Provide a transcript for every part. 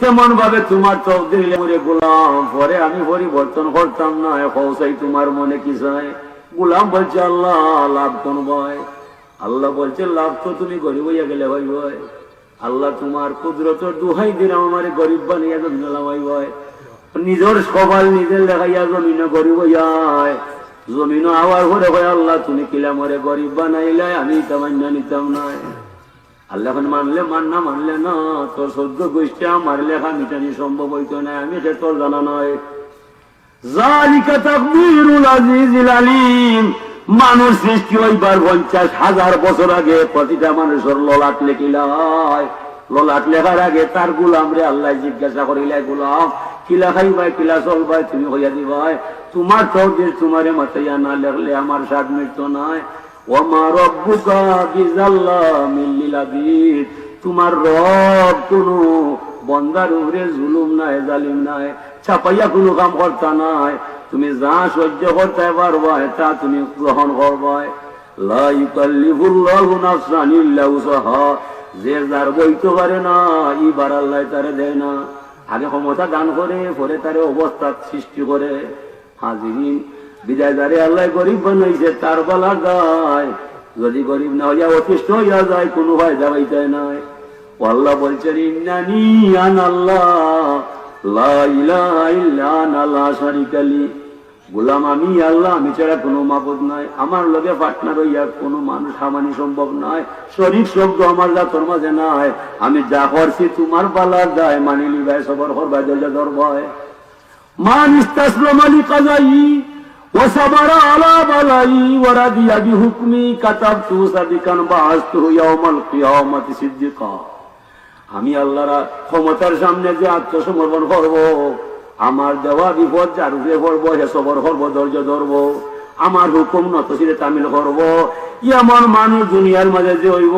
কেমন ভাবে তোমার চৌধুরী মরে গোলাম? পরে আমি পরিবর্তন করতাম না কৌসাই তোমার মনে কি চাই? গোলাম বলছে, আল্লাহ, লাভ কোন ভয়? আল্লাহ বলছে, লাভ তো তুমি গরিব হইয়া গেলে ভাই ভাই আল্লাহ তোমার কুদরত দুহাই দিন আমার গরিব বানিয়ে জমিনালাম ভাই ভাই নিজের সবাল নিজের লেখাইয়া জমিন গরিব হইয়ায় জমিন আওয়ার ঘরে হয় আল্লাহ, তুমি কিলা মরে গরিব বানাইলে, আমি তামান্য নিতাম নাই আল্লাহ মানলে মান না মানলে না, তোর সদ্য গোষ্ঠী আমার লেখা মিটানি সম্ভব হইতো না, আমি সে তোর জানা নয়। মানুষ সৃষ্টি হইবার পঞ্চাশ হাজার বছর আগে প্রতিটা মানুষের ললাট লেখিলাই ললাট লেখার আগে তার গুলাম রে আল্লাহ জিজ্ঞাসা করিলে, গুলাম কিলা খাই খাইবাই কিলা চলবাই তুমি হইয়া দিবাই। তোমার চৌধুরী তোমারে মাথাইয়া না লেখলে আমার স্বাদ মিটতো নাই তোমার রব কোনো বন্দার উপরে জুলুম নাই, জালিম নাই চাপাইয়া কোনো কাম করতা নাই। তুমি যা সহ্য করতে পারবা তা তুমি গ্রহণ করবাই লা ইউকাল্লিফুল্লাহু নাফসান ইল্লা উসাহা যে যার বইতে পারে না দেয় না। আগে ক্ষমতা দান করে, পরে তারে অবস্থা সৃষ্টি করে। হাজিরিন বিদায় দারে আল্লাহ গরিব বানাইছে, তার বেলা যায়। যদি গরিব না হইয়া অতিষ্ঠ হইয়া যায়, কোনো ভাই যায় নাই। ও আল্লাহ বলছেন ইন্নানি আন আল্লাহ গোলাম আমি, আল্লাহ, আমি ছাড়া কোনো মাবুদ নাই। আমার লগে পার্টনার হইয়া কোনো মানুষ হামানি সম্ভব নয় শরীর শব্দ আমার জাতর মাঝে নাই। আমি যা করছি, তোমার পালার দায় মানিলি ভাই, সবর করবাই, দরজা ধরবাই। মান ইস্তাসলাম আলী কাজাই وصبر على بلائي ورضي بحكمي كتبت صدقا بعثته يوم القيامة صدقا আমি আল্লাহর ক্ষমতার সামনে যে আত্মসমর্পণ করব আমার দেওয়া বিপদ যার উপরে পড়বো হে সবর করবো ধৈর্য ধরবো আমার হুকুম নতশিরে তামিল করব এমন মানুষ দুনিয়ার মাঝে যে হইব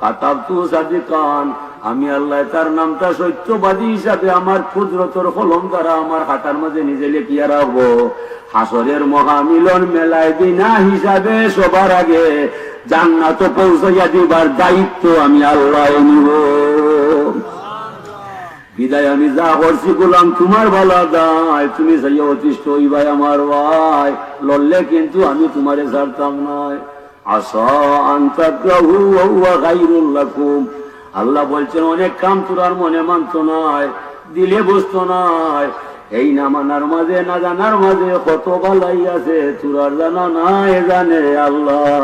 কাতাব তু সাদিকান আমি আল্লাহ তার নামটা সত্যবাদী হিসাবে আমার ক্ষুদ্রতর কলম দ্বারা আমার খাতার মাঝে নিজে লেখিয়া রাখব। হাসরের মহামিলন মেলায় বিনা হিসাবে সবার আগে জান্নাত পৌঁছাইয়া দিবার দায়িত্ব আমি আল্লাহ নিব। বিদায়, আমি যা করছি গোলাম তোমার ভালো দায় তুমি সেই অতিষ্ঠ ভাই আমার ভাই। লড়লে কিন্তু আমি তোমারে ছাড়তাম নয় আসা আন্তাগ্রাহু ওয়া গায়রুল লাকুম। আল্লাহ বলছেন, অনেক কাম তোরার মনে মানত নাই, দিলে বুঝতো নাই। এই না মানার মাঝে, না জানার মাঝে কত বালাই আছে তোরার জানা নাই জানে আল্লাহ।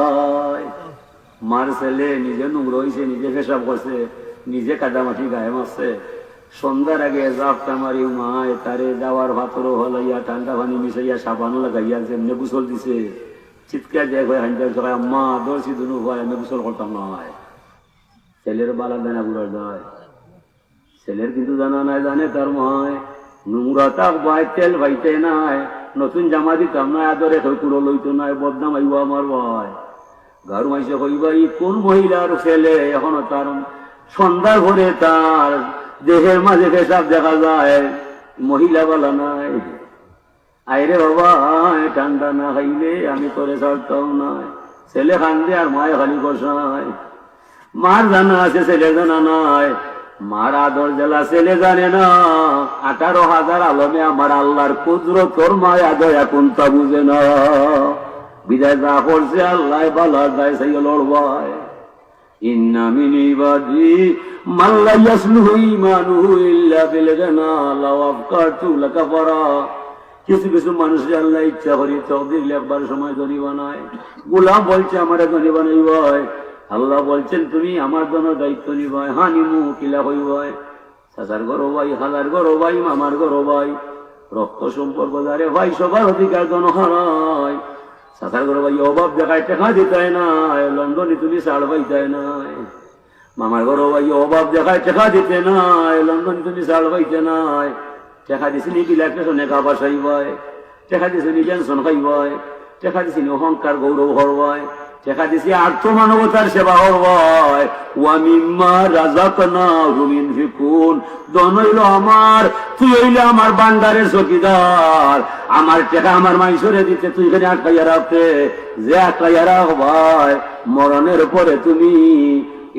মার ছেলে নিজে নোংর হয়েছে নিজে পেশাব করছে, নিজে কাদামাটি গায়ে মারছে। সন্ধ্যার আগে জাপটা মারি মায় তারে যাওয়ার ভাতরও হলাইয়া, ঠান্ডা পানি মিশাইয়া, সাবান লাগাইয়া যেমনি গুসল দিছে। চিৎকার দেখ আম্মা, দর্শি দুনু হয় আমি গুসল করতাম না হয় ছেলের বালা দানা বুড়ার যায়। ছেলের কিন্তু জানা নাই, জানে তার মায় নোংরা তাক বাই, তেল ভাইতে নাই। নতুন জামা দিতাম না, আদরে কুড়ো লইতো নাই, বদনাম আইব আমার ভাই ঘর মাইসে কইবা ই কোন মহিলার ছেলে? এখনও তার সন্ধ্যা ভরে তার দেহের মাঝে পেশাব দেখা যায়। মহিলা বলা নাই। আইরে বাবা, ঠান্ডা না খাইলে আমি করে ছাড়তাম নাই ছেলে খান্দে আর মায় খালি কষায় মার জানা আছে, ছেলে জানা নাই মার আদর জেলা ছেলে জানে না। আঠারো হাজার আলমে আমার আল্লাহর কুদ্র তোর মায়া, দয়া কোনটা বুঝে না। বিদায় যা করছে আল্লাহ ভালো যায়, সেই লড়বাই ইন্না ইবাদি লা ইয়াসলুহু ঈমানুহু ইল্লা বিল জানা লাও আফকারতু লাকাফারা। কিছু কিছু মানুষ আল্লাহ ইচ্ছা করি চৌধুরী লেখবার সময় ধনী বানায়। গোলাম বলছে, আমার ধনী বানাইবাই আল্লাহ বলছেন, তুমি আমার জন্য দায়িত্ব নিবাই, হানি মুহ কিলা হইবাই। চাচার গরো ভাই, হালার গরো ভাই, মামার গরো ভাই। রক্ত সম্পর্ক যারে ভাই, সবার অধিকার জন হারায় চাচার গরো ভাই, অভাব দেখায় টেকা দিতে নাই, লন্ডনে তুমি ছাড় পাইতে নাই। মামার গরো ভাই, অভাব দেখায় টেকা দিতে নাই, লন্ডনে তুমি ছাড় পাইতে নাই। টেকা দিছিনি বিলাকে শোনে গা বাসাই ভাই টেকা দিছিনি পেনশন খাইবাই। টেকা দিছিনি অহংকার গৌরব হরবাই। টেকা দিছি আর্থ মানবতার সেবা হরবাই ওয়ামিম্মা রাজাকনা হুমিন ফিকুন। দন হইল আমার, তুই হইলে আমার বান্দারের চকিদার আমার টেকা আমার মাইসরে দিতে তুই এখানে আটকাইয়া রাখতে। যে আটকাইয়া রাখ ভাই মরণের পরে তুমি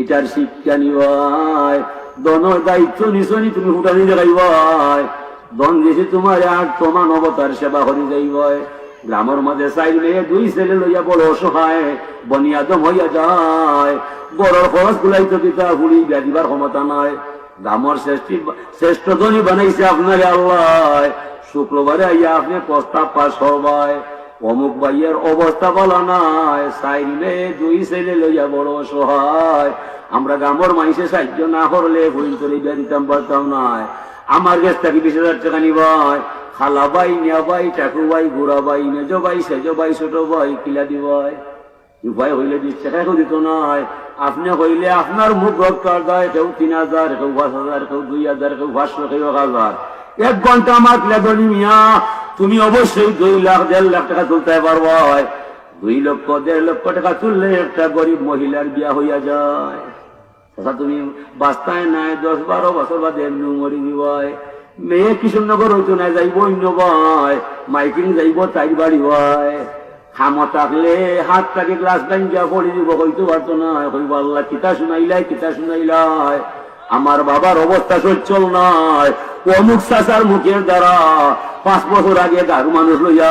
এটার শিক্ষা নিবাই দনের দায়িত্ব নিশনি তুমি হুটানি দেখাইবাই দন দিছি তোমার আর তোমার অবতার সেবা করি যাইবাই গ্রামের মাঝে চাই মেয়ে, দুই ছেলে লইয়া বড় অসহায় বনিয়াদম হইয়া যায়। বড়র খরচ গুলাইতো পিতা হুড়ি বিয়া দিবার ক্ষমতা নাই। গ্রামের শ্রেষ্ঠ শ্রেষ্ঠ ধনী বানাইছে আপনার আল্লাহ। শুক্রবারে আইয়া আপনি প্রস্তাব পাস হবাই অমুক ভাইয়ের অবস্থা বলা নাই। মেয়ে, দুই ছেলে লইয়া বড় অসহায়। আমরা গ্রামের মাইসে সাহায্য না করলে হইল করে দিতাম পারতাম নাই। আমার কাছ থেকে বিশ হাজার টাকা নিবাই। খালা বাই, নিয়া বাই টাকু বাই, বুড়া বাই, মেজ বাই, সেজ বাই, ছোট বাই, কিলা দিবাই উপায় হইলে টাকা কেউ দিত নাই। আপনি হইলে আপনার মুখ রক্তার দেয় কেউ তিন হাজার, কেউ পাঁচ হাজার, কেউ দুই হাজার, কেউ পাঁচশো, কেউ এক হাজার। এক ঘণ্টা আমার লেদনি মিয়া, তুমি অবশ্যই দুই লাখ, দেড় লাখ টাকা তুলতে পারব। দুই লক্ষ, দেড় লক্ষ টাকা তুললে একটা গরিব মহিলার বিয়া হইয়া যায়। তথা তুমি বাস্তায় নাই, দশ বারো বছর বাদে এমনি মরি দিবাই মেয়ে কিশোরনগর হইতো না যাইব ভাই মাইকিং যাইব তাই বাড়ি ভাই খামো থাকলে হাত তাকে গ্লাস ব্যাংকিয়া পড়ে দিব, হইতে পারতো না। হইব আল্লাহ, কিতা শুনাইলাই কিতা শুনাইলাই। আমার বাবার অবস্থা সচ্ছল নয়। অমুক চাচার মুখের দ্বারা পাঁচ বছর আগে গারু মানুষ লইয়া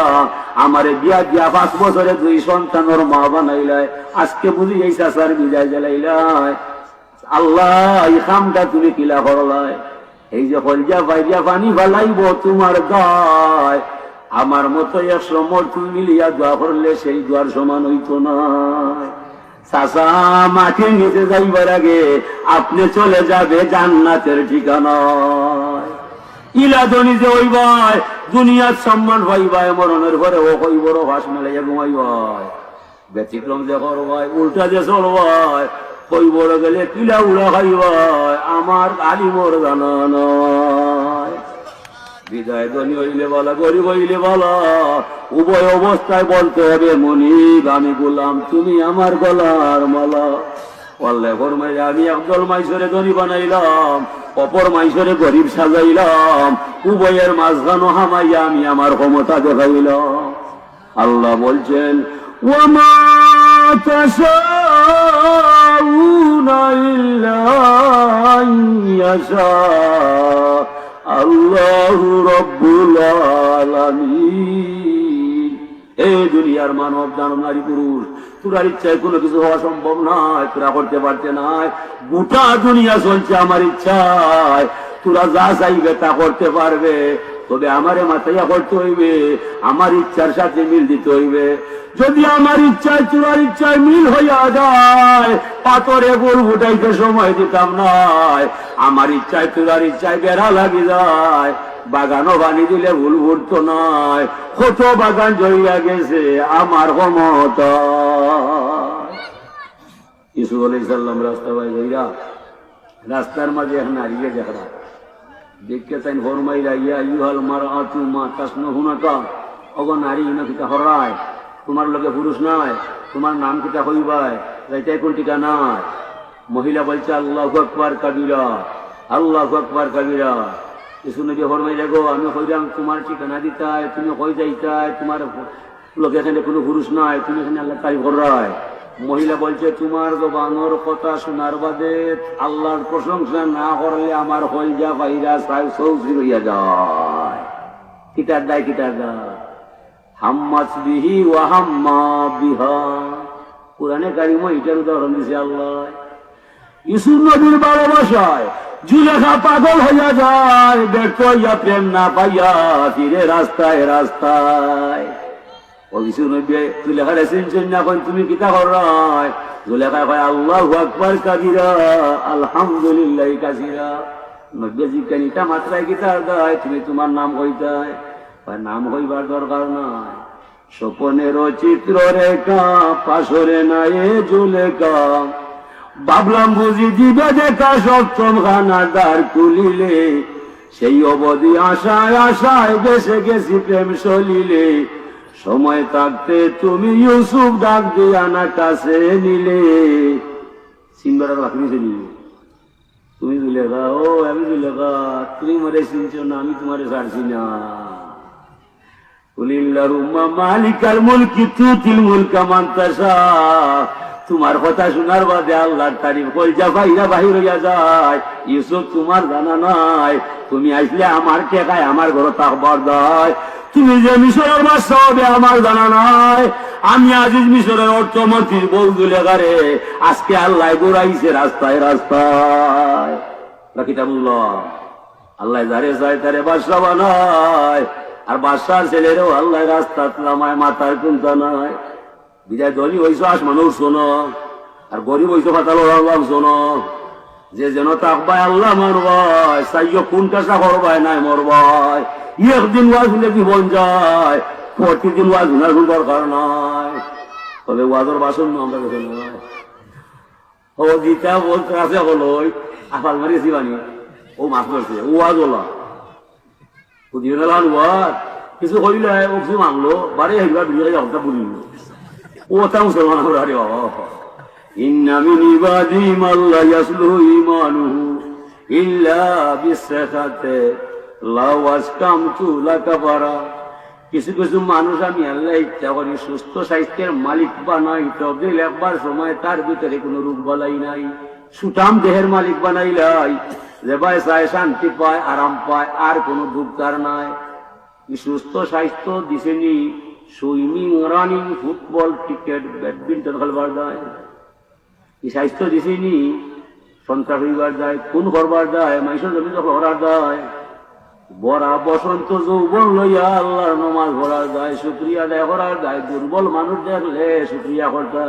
আমারে বিয়া দিয়া পাঁচ বছরে দুই সন্তানের মা বানাইলাই। আজকে বুঝি এই চাচার বিদায় জ্বালাইলাই আল্লাহ, এই খামটা তুমি কিলা করলাই। এই যে হলজা বাইজা পানি ফালাইব তোমার গায়। আমার মতো একশো মর্তুল মিলিয়া দোয়া করলে সেই দোয়ার সমান হইতো না। চাষা যাইবার আগে আপনি চলে যাবে জান্নাতের ঠিকানায়। ইলাদনি যে ওই ভাই দুনিয়ার সম্মান ভাই মরণের ঘরে ও কই বড় ভাস মেলাইয়া ঘুমাই ভাই ব্যতিক্রম যে কর ভাই উল্টা যে চল ভাই কই বড় গেলে কিলা উড়া খাই ভাই আমার আলি মোর জানা বিদায় ধনী হইলে বলা, গরিব হইলে বলা, উভয় অবস্থায় বলতে হবে, মনিব, আমি বললাম, তুমি আমার গলার মালা। বললে ফরমাই আমি একদল মাইসরে ধনী বানাইলাম, অপর মাইসরে গরিব সাজাইলাম, উভয়ের মাঝখানো হামাইয়া আমি আমার ক্ষমতা দেখাইলাম। আল্লাহ বলছেন ওমা তাশাউনা ইল্লা আন ইয়াশা আল্লাহ রব্বুল আলামিন এই দুনিয়ার মানব দানব নারী পুরুষ, তোরার ইচ্ছায় কোনো কিছু হওয়া সম্ভব নয়, তোরা করতে পারছে না গোটা দুনিয়া চলছে আমার ইচ্ছায়, তোরা যা চাইবে তা করতে পারবে। তবে আমারে মাথাইয়া করতে হইবে। আমার ইচ্ছার সাথে মিল দিতে হইবে। যদি আমার ইচ্ছায় তোরার ইচ্ছায় মিল হইয়া যায়, পাথরে গোল ফুটাইতে সময় দিতাম নয় আমার ইচ্ছায় তোরার ইচ্ছায় বেড়া লাগি যায়। বাগানও বানি দিলে ভুল ভুটতো নয় কত বাগান জড়িয়া গেছে আমার ক্ষমতা। ইসু আলাইসাল্লাম রাস্তা বাই রাস্তার মাঝে এখন নারীকে দেখা দেখতে তাই ফরমাইলা ইয়া ইউহাল মার আতু মা তাসন হুনাকা অগ নারী ইনা কিতা হরায়? তোমার লগে পুরুষ নাই, তোমার নাম কিতা হইবাই যাইতে কোন টিকা নাই। মহিলা বলছে, আল্লাহ আকবার কাবিরা, আল্লাহ আকবার কাবিরা। ইসু নবী ফরমাই গো আমি কইলাম তোমার ঠিকানা দিতাই তুমি কই যাইতাই, তোমার লোকে এখানে কোনো পুরুষ নাই, তুমি এখানে আল্লাহ তাই করায় মহিলা বলছে, তোমার জবানোর কথা শোনার বাদে আল্লাহর প্রশংসা না করলে আমার যা বাইরা সাই সৌসি হইয়া যায়। কিতার দায় কিতার দায়। হাম্মাস বিহি ও হাম্মা বিহা। পুরানে কারিম এটার উদাহরণ দিছে আল্লাহ। ইসুর নবীর ভালোবাসায় জুলেখা পাগল হইয়া যায়, ব্যর্থ হইয়া প্রেম না পাইয়া ফিরে রাস্তায় রাস্তায়। তোমার নাম কইতায়? নাম হইবার দরকার নাই। স্বপনের চিত্র রেখা, পাশরে নাই জুলেখা। ভাবলাম বুঝি দিবে দেখা সপ্তম খানা দ্বার খুলিলে। সেই অবধি আশায় আশায় বেসে গেছি প্রেম সলিলে। সময় থাকতে তুমি ইউসুফ ডাক দিয়ে আনা কাছে নিলে সিনবার রাখবি নিলে। তুমি দিলে ও, আমি দিলে তুমি মরে চিনছো না, আমি তোমারে ছাড়ছি না। মালিকাল মুলকি তুতিল মুলকা মান তাশা তোমার কথা শোনার বাদে আল্লাহর তারিফ কলজা বাইরা বাহির হইয়া যায়। ইউসুফ, তোমার জানা নাই। তুমি আসলে আমার টেকায় আমার ঘর তাকবার দেয় তুমি যে মিশরের বাদশা হবে আমার জানা নাই। আমি আজিজ মিশরের অর্থমন্ত্রীর বৌদুলে গারে আজকে আল্লাহ গোড়াইছে রাস্তায় রাস্তায়। রাখিটা বুঝলাম আল্লাহ যারে চায় তারে বাদশা বানায়। আর বাদশার ছেলেরও আল্লাহ রাস্তা নামায় মাথার চিন্তা নাই। বিদায় ধনী হইছ আসমান শোনো। আর গরিব হইছ ফাতাল আল্লাহ শোনো। যে যেন তাকবাই আল্লাহ মরবাই সাইয় কোনটা সা করবাই নাই মরবাই একদিন ওয়াজ কি বন যায় প্রতিদিন ওয়াজ শোনার কোন দরকার নাই। তবে ওয়াজের বাসন আমরা নয় ও গীতা বলতে আছে হলো আফাল মারিয়েছি বানি ও মাছ ধরছে ও ওয়াজ হলো বুঝিয়ে গেলাম ওয়াজ? কিছু করিলে ও কিছু মানলো বারে হেলবা বিড়িয়ে যাওয়া বুঝিল ও তা মুসলমান আমরা আরে বাবা ইন্না মিন ইবাদি মাল্লা ইয়াসলুহু ঈমানুহু ইল্লা বিসাখাতে লাউ আসকামতু লাকাবারা কিছু কিছু মানুষ আমি আল্লাহ ইচ্ছা করি সুস্থ স্বাস্থ্যের মালিক বানাই তবে একবার সময় তার ভিতরে কোনো রোগ বলাই নাই। সুঠাম দেহের মালিক বানাইলাই যে ভাই চায় শান্তি পায়, আরাম পায়, আর কোনো দুঃখ তার নাই। সুস্থ স্বাস্থ্য দিছেনি swimming running football cricket badminton খেলবার যায়? এই স্বাস্থ্য দিছেনি সন্ত্রাস হইবার যায়, খুন করবার যায় মাইসের জমি দখল করার যায়। বরা বসন্ত যৌবন লইয়া আল্লাহর নমাজ ভরার যায় শুক্রিয়া দেয় করার যায়। দুর্বল মানুষ দেখলে শুক্রিয়া করতে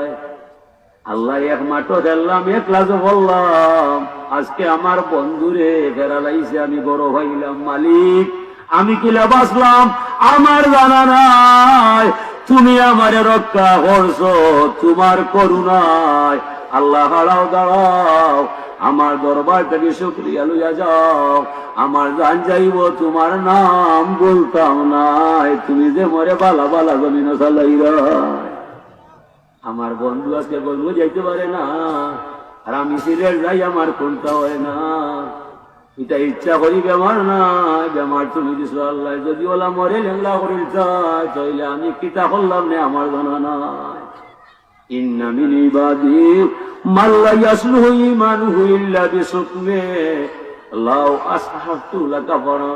আল্লাহ এক মাঠো খেললাম এক ক্লাসে বললাম, আজকে আমার বন্ধুরে ফেরালাইছে আমি বড় হইলাম মালিক। আমি কিলা বাঁচলাম? আমার জানা নাই। তুমি আমারে রক্ষা করছ, তোমার করুণায়। আল্লাহ হারাও দাঁড়াও। আমার দরবার থেকে শুক্রিয়া লইয়া যাও। আমার জান যাইব তোমার নাম বলতাম নাই। তুমি যে মরে বালা বালা জমিন চালাইরা আমার বন্ধু আজকে বলব যাইতে পারে না। আর আমি সিলেট যাই, আমার কোনটা হয় না। এটা ইচ্ছা করি বেমার না, বেমার তুমি দিছো আল্লাহ যদি ওলা মরে লেংলা করিল চাই তাইলে আমি কিতা করলাম না আমার জানা নাই। ইন্না মিন ইবাদি মান লা ইয়াসলুহু ঈমানুহু ইল্লা বিসুকমে। লাউ আসহাবতু লাকাফারা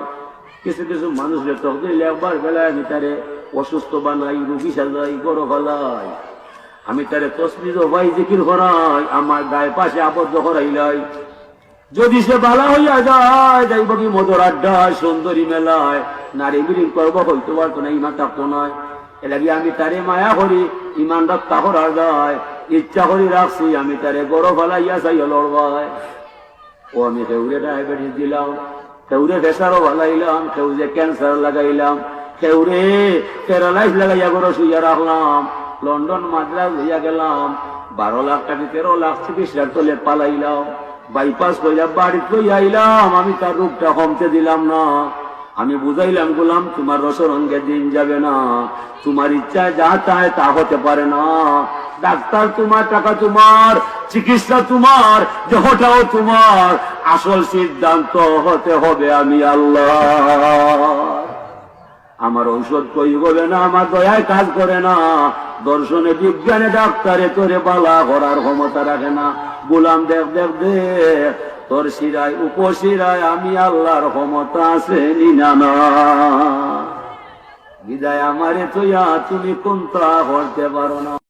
কিছু কিছু মানুষের তকদির একবার বেলায় আমি তারে অসুস্থ বানাই, রুগী সাজাই বড় ফেলাই। আমি তারে তসবিজ ভাই জিকির করাই, আমার গায়ে পাশে আবদ্ধ করাইলাই। যদি সে বালা হইয়া যায়, যাইব কি মধুর আড্ডায় সুন্দরী মেলায়। নারী বিরিং করব হইতে পারতো না, ইমান থাকতো নয় এলাকি আমি তারে মায়া করি, ইমান রক্ষা করার যায় ইচ্ছা করি রাখছি, আমি তারে গরো ফেলাইয়া চাইয়া লড়বাই ও, আমি কেউরে ডায়াবেটিস দিলাম কেউরে প্রেসারও ভালাইলাম কেউ যে ক্যান্সার লাগাইলাম কেউরে প্যারালাইজ লাগাইয়া গরো শুইয়া রাখলাম। লন্ডন মাদ্রাস হইয়া গেলাম, বারো লাখ টাকা, তেরো লাখ চিকিৎসার তলে পালাইলাম। বাইপাস কইরা বাড়ি কই আইলাম, আমি তার রূপটা কমতে দিলাম না। আমি বুঝাইলাম, গোলাম, তোমার রসরঙ্গে দিন যাবে না। তোমার ইচ্ছায় যা চায় তা হতে পারে না। ডাক্তার তোমার, টাকা তোমার, চিকিৎসা তোমার, দেহটাও তোমার। আসল সিদ্ধান্ত হতে হবে আমি আল্লাহ। আমার ঔষধ কই বলে না, আমার দয়ায় কাজ করে না। দর্শনে বিজ্ঞানে ডাক্তারে তোরে বালা করার ক্ষমতা রাখে না। গুলাম দেখ দেখ তোর শিরায়, উপশিরায় আমি আল্লাহর ক্ষমতা আছে না। বিদায় আমারে তুইয়া, তুমি কোনটা করতে পারো না?